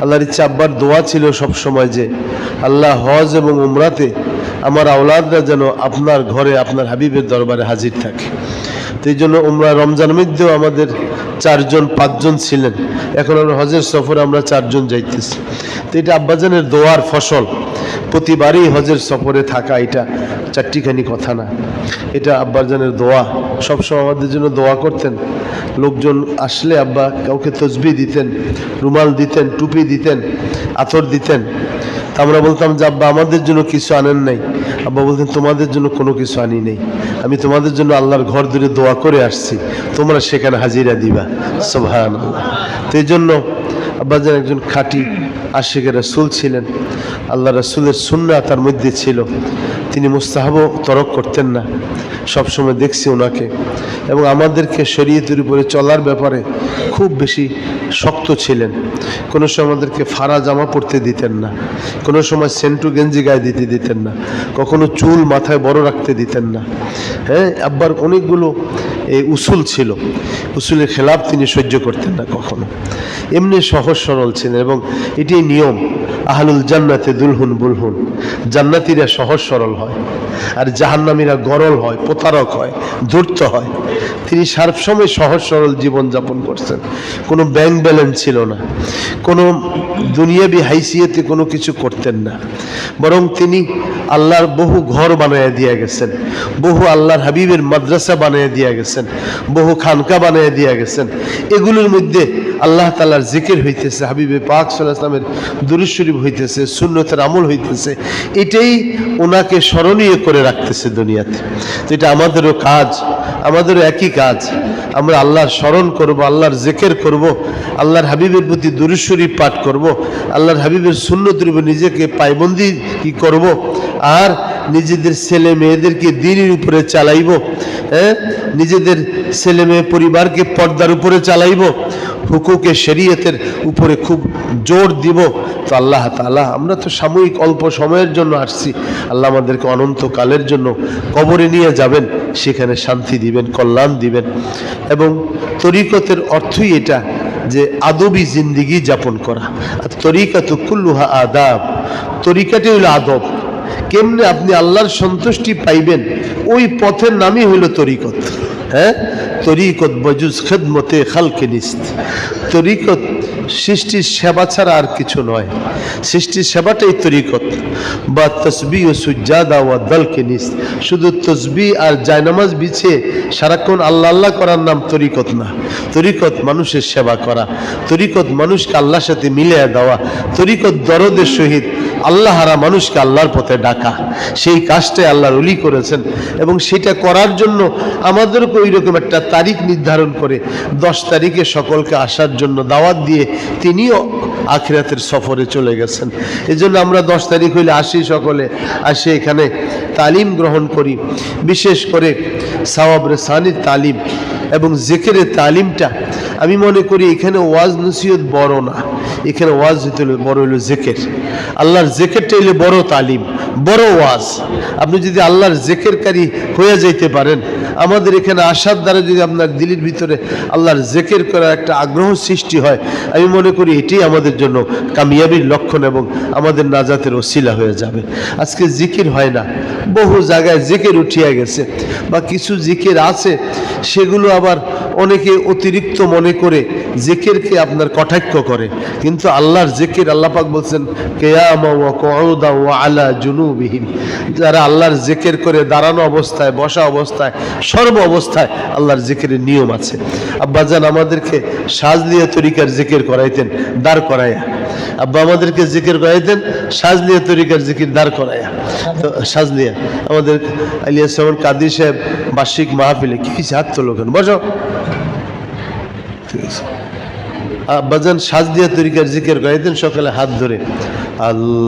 আল্লাহর ইচ্ছা আব্বার দোয়া ছিল সব সময় যে, আল্লাহ হজ এবং উমরাতে আমার আওলাদরা যেন আপনার ঘরে, আপনার হাবিবের দরবারে হাজির থাকে। তো এই জন্য উমরা রমজান মধ্যেও আমাদের চারজন, পাঁচজন ছিলেন। এখন আমরা হজের সফরে আমরা চারজন যাইতেছি। তো এটা আব্বাজানের দোয়ার ফসল। প্রতিবারই হজের সফরে থাকা এটা। চারটিখানি কথা না। এটা আব্বাজানের দোয়া। সবসময় আমাদের জন্য দোয়া করতেন। লোকজন আসলে আব্বা কাউকে তসবি দিতেন, রুমাল দিতেন, টুপি দিতেন, আতর দিতেন। আমরা বলতাম যে আব্বা, আমাদের জন্য কিছু আনেন নাই। আব্বা বলতেন, তোমাদের জন্য কোনো কিছু আনি নেই। আমি তোমাদের জন্য আল্লাহর ঘর ধরে দোয়া করে আসছি। তোমরা সেখানে হাজিরা দিবা। সোভান তো এই জন্য আব্বাজান একজন খাঁটি আশিকের রাসুল ছিলেন। আল্লাহ রসুলের সুন্না তার মধ্যে ছিল। তিনি মুস্তাহাবও তরক করতেন না। সবসময় দেখছি ওনাকে এবং আমাদেরকে শরীয়তের উপরে চলার ব্যাপারে খুব বেশি শক্ত ছিলেন। কোনো সময় আমাদেরকে ফাড়া জামা পরতে দিতেন না। কোনো সময় সেন্টু গেঞ্জি গায়ে দিতে দিতেন না। কখনো চুল মাথায় বড় রাখতে দিতেন না। হ্যাঁ আব্বার অনেকগুলো এই উসুল ছিল। উসুলের খেলাপ তিনি সহ্য করতেন না কখনো। এমনি সহজ সরল ছিলেন এবং এটাই নিয়ম। আহলুল জান্নাতে দুলহুন বুলহুন। জান্নাতিরা সহজ সরল হয়, আর জাহান্নামীরা গরল হয়, প্রতারক হয়, ধূর্ত হয়। তিনি সবসময় সহজ সরল জীবনযাপন করছেন। কোনো ব্যাংক ব্যালেন্স ছিল না। কোনো দুনিয়াবি হাইসিয়েতে কোনো কিছু করতেন না। বরং তিনি আল্লাহর বহু ঘর বানিয়ে দিয়ে গেছেন। বহু আল্লাহর হাবিবের মাদ্রাসা বানিয়ে দিয়া গেছেন। বহু খানকা বানিয়ে দিয়ে গেছেন। এগুলোর মধ্যে আল্লাহ তালার জিকির হইতেছে, হাবিবে পাক সাল্লাহ ইসলামের দুরুদ শরীফ হইতেছে, সুন্নতের আমল হইতেছে। এটাই ওনাকে স্মরণীয় করে রাখতেছে দুনিয়াতে। তো এটা আমাদেরও কাজ, আমাদেরও একই কাজ। আমরা আল্লাহর স্মরণ করব, আল্লাহর জেকের করব, আল্লাহর হাবিবের প্রতি দুরুদ শরীফ পাঠ করব, আল্লাহর হাবিবের সুন্নতের উপর নিজেকে পাইবন্দি কি করব আর নিজেদের ছেলে মেয়েদেরকে দিনের উপরে চালাইব হ্যাঁ? নিজেদের ছেলে মেয়ে পরিবারকে পর্দার উপরে চালাইব, হুকুকে শরীয়তের উপরে খুব জোর দিব। তো আল্লাহ তাআলা, আমরা তো সাময়িক অল্প সময়ের জন্য আসছি। আল্লাহ আমাদেরকে অনন্তকালের জন্য কবরে নিয়ে যাবেন, সেখানে শান্তি দিবেন, কল্যাণ দিবেন। এবং তরিকতের অর্থই এটা যে আদবি জিন্দিগি যাপন করা। আর তরিকা তো কুল্লুহা আদাব, তরিকাটি হইল আদব। কেমনে আপনি আল্লাহর সন্তুষ্টি পাইবেন? ওই পথের নামই হইল তরিকত। হ্যাঁ? তরিকত বজুজ খেদমতে খালকে নিস্ত। তরিকত সৃষ্টির সেবা ছাড়া আর কিছু নয়। সৃষ্টির সেবাটাই তরিকত। বা তসবি ও সুজাদা ও দলকে নিস্ত। শুধু তসবি আর জায়নামাজ বিছে সারাক্ষণ আল্লাহ আল্লাহ করার নাম তরিকত না। তরিকত মানুষের সেবা করা। তরিকত মানুষকে আল্লাহর সাথে মিলিয়ে দেওয়া। তরিকত দরদের সহিত আল্লাহ হারা মানুষকে আল্লাহর পথে ডাকা। সেই কাজটাই আল্লাহর উলি করেছেন এবং সেটা করার জন্য আমাদেরকে ওই রকম একটা তারিখ নির্ধারণ করে, দশ তারিখে সকলকে আসার জন্য দাওয়াত দিয়ে তিনিও আখিরাতের সফরে চলে গেছেন। এই জন্য আমরা দশ তারিখ হইলে আসি সকলে, আসে এখানে তালিম গ্রহণ করি। বিশেষ করে সাওয়াব রেসানির তালিম এবং জেকেরের তালিমটা আমি মনে করি এখানে ওয়াজ নসিহত বড় না। এখানে ওয়াজ হইতে হলো বড় হইল জেকের। আল্লাহর জেকেরটা হইলে বড় তালিম, বড় ওয়াজ। আপনি যদি আল্লাহর জেকেরকারী হয়ে যাইতে পারেন, আমাদের এখানে আসার দ্বারা যদি আপনার দিলের ভিতরে আল্লাহর জেকের করার একটা আগ্রহ সৃষ্টি হয়, আমি মনে করি এটাই আমাদের জন্য কামিয়াবির লক্ষণ এবং আমাদের নাজাতের ওসিলা হয়ে যাবে। আজকে জিকির হয় না, বহু জায়গায় জেকের উঠিয়া গেছে, বা কিছু জিকির আছে, সেগুলো আবার অনেকে অতিরিক্ত মনে করে জেকেরকে আপনার কটাক্ষ করে। কিন্তু আল্লাহর জেকের আল্লাপাক বলছেন, কেয়ামা ওয়া আলা জুনুবিহীন যারা আল্লাহর জেকের করে দাঁড়ানো অবস্থায়, বসা অবস্থায়, সর্ব অবস্থায় আল্লাহর জেকেরের নিয়ম আছে। আব্বাজান আমাদেরকে সাজ সাজলিয়া তরিকার জেকের করাইতেন, দাঁড় করাইয়া। আব্বা আমাদেরকে জিকির করাইতেন তরিকার জিকির দাঁড় তো আমাদের আলিয়া কাদি সাহেব বার্ষিক মাহফিলে কি হাত তোলো কেন? বসো। ঠিক আছে। আব্বাজান সাজলিয়া তরিকার জিকির করাইতেন সকালে হাত ধরে। আল্লাহ।